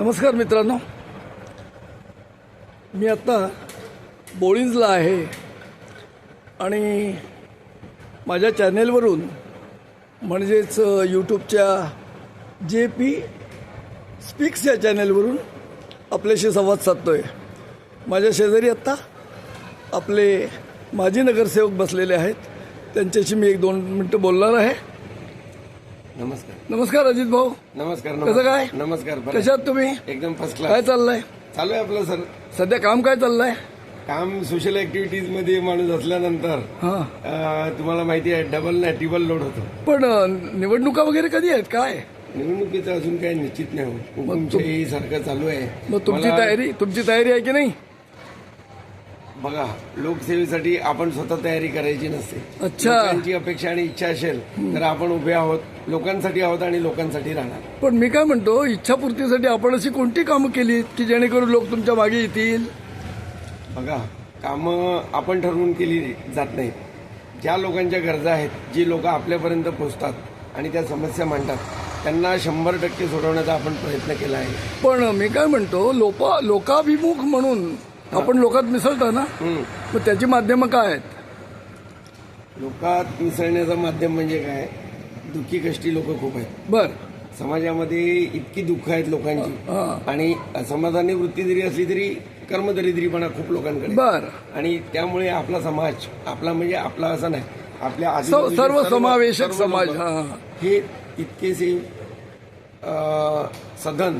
नमस्कार मित्रांनो. मी आत्ता बोळिंजला आहे. आणि माझ्या चॅनेलवरून म्हणजेच यूट्यूबच्या जे पी स्पीक्स या चॅनेलवरून आपल्याशी संवाद साधतो आहे माझ्या शेजारी आत्ता आपले माजी नगरसेवक बसलेले आहेत. त्यांच्याशी मी एक दोन मिनटं बोलणार आहे. नमस्कार. नमस्कार अजित भाऊ. नमस्कार कसं काय? नमस्कार बरं. कशात तुम्ही? एकदम फर्स्ट काय क्लास चाललंय? चालू आहे आपलं सर. सध्या काम काय चाललंय? काम सोशल ऍक्टिव्हिटीजमध्ये माणूस असल्यानंतर हां. अं, तुम्हाला माहिती आहे डबल नाही टिबल लोड होतो. पण अ, निवडणुका वगैरे कधी आहेत? काय? निवडणुकीचं अजून काही निश्चित नाही हो. हुकुमशाही सारखं चालू आहे. मग तुमची मला- तयारी तुमची तयारी आहे की नाही? बघा लोकसेवेसाठी आपण स्वतः तयारी करायची नसते. अच्छा. लोकांची अपेक्षा आणि इच्छा असेल तर आपण उभे आहोत लोकांसाठी आहोत आणि लोकांसाठी राहणार. पण मी काय म्हणतो इच्छापूर्तीसाठी आपण अशी कोणती कामं केली की जेणेकरून लोक तुमच्या मागे येतील? बघा कामं आपण ठरवून केली जात नाहीत. ज्या लोकांच्या गरजा आहेत जी लोक आपल्यापर्यंत पोहोचतात आणि त्या समस्या मांडतात त्यांना शंभर टक्के सोडवण्याचा आपण प्रयत्न केला आहे. पण मी काय म्हणतो लोक लोकाभिमुख म्हणून आपण लोकात मिसळता ना. मग त्याची माध्यमं काय आहेत? लोकात मिसळण्याचं माध्यम म्हणजे काय? दुःखी कष्टी लोक खूप आहेत. बर. समाजामध्ये इतकी दुःख आहेत लोकांची. आणि असमाधानी वृत्ती जरी असली तरी कर्मदरिद्रीपणा खूप लोकांकडे. बर. आणि त्यामुळे आपला समाज आपला म्हणजे आपला असं नाही आपल्या सर्व समावेशक समाज हा तितकेसे अं, सदन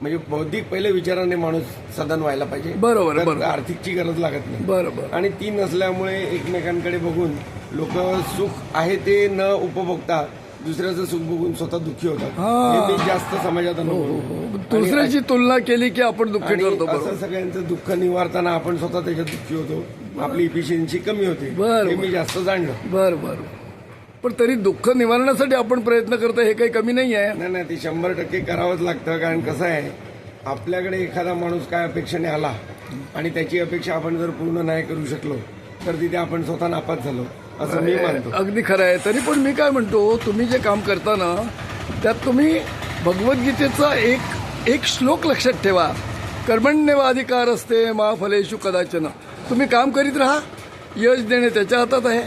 म्हणजे बौद्धिक पहिले विचाराने माणूस सदन व्हायला पाहिजे. बरोबर, बरोबर. आर्थिकची गरज लागत नाही. बरं बरं आणि ती नसल्यामुळे एकमेकांकडे बघून लोक सुख आहे ते न उपभोगता दुसऱ्याचं सुख बघून स्वतः दुःखी होतात. हा. हे जास्त समाजात अनुभव दुसऱ्याची तुलना केली की आपण दुःखी ठरतो असं बरोबर. सगळ्यांचं दुःख निवारताना आपण स्वतः त्याच्यात दुःखी होतो. आपली इफिशियन्सी कमी होते. हे. मी जास्त जाणलं. बर बर. पण तरी दुःख निवारण्यासाठी आपण प्रयत्न करतो हे काही कमी नाही आहे नाही नाही ते शंभर टक्के करावंच लागतं कारण कसं आहे आपल्याकडे एखादा माणूस काय अपेक्षेने आला आणि त्याची अपेक्षा आपण जर पूर्ण नाही करू शकलो तर तिथे आपण स्वतः नापास झालो असं मी मानतो. अगदी खरं आहे. तरी पण मी काय म्हणतो तुम्ही जे काम करता ना त्यात तुम्ही भगवद्गीतेचा एक एक श्लोक लक्षात ठेवा. कर्मण्यवाधिकार असते मा फलेशु कदाचन. तुम्ही काम करीत राहा यश देणे त्याच्या हातात आहे.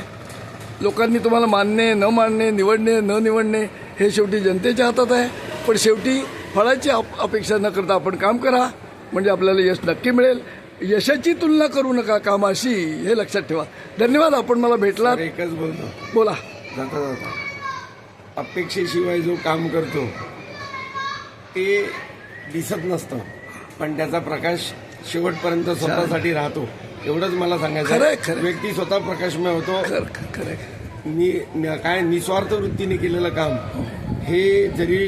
लोकांनी तुम्हाला मानणे न मानणे निवडणे न निवडणे हे शेवटी जनतेच्या हातात आहे. पण शेवटी फळाची अप- अपेक्षा न करता आपण काम करा. म्हणजे आपल्याला यश नक्की मिळेल. यशाची तुलना करू नका कामाशी हे लक्षात ठेवा. धन्यवाद. आपण मला भेटलात. तर एकच बोलतो. बोला. जाता जाता. अपेक्षेशिवाय जो काम करतो ते दिसत नसतं. पण त्याचा प्रकाश शेवटपर्यंत स्वतःसाठी राहतो. एवढंच मला सांगायचं आहे. व्यक्ती स्वतः प्रकाशमय होतो. खरं खरं आहे. न- काय निस्वार्थ वृत्तीने केलेलं काम हे जरी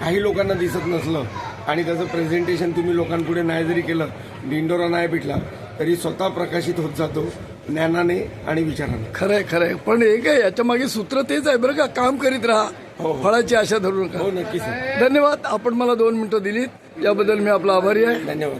काही लोकांना दिसत नसलं आणि त्याचं प्रेझेंटेशन तुम्ही लोकांपुढे नाही जरी केलं डिंडोरा नाही पिटला तरी स्वतः प्रकाशित होत जातो ज्ञानाने आणि विचाराने. खरंय खरंय. पण एक आहे याच्या मागे सूत्र तेच आहे बरं का काम करीत राहा हो, हो. फळाची आशा धरू नका हो नक्कीच. धन्यवाद. आपण मला दोन मिनिटं दिलीत. याबद्दल मी आपला आभारी आहे. धन्यवाद.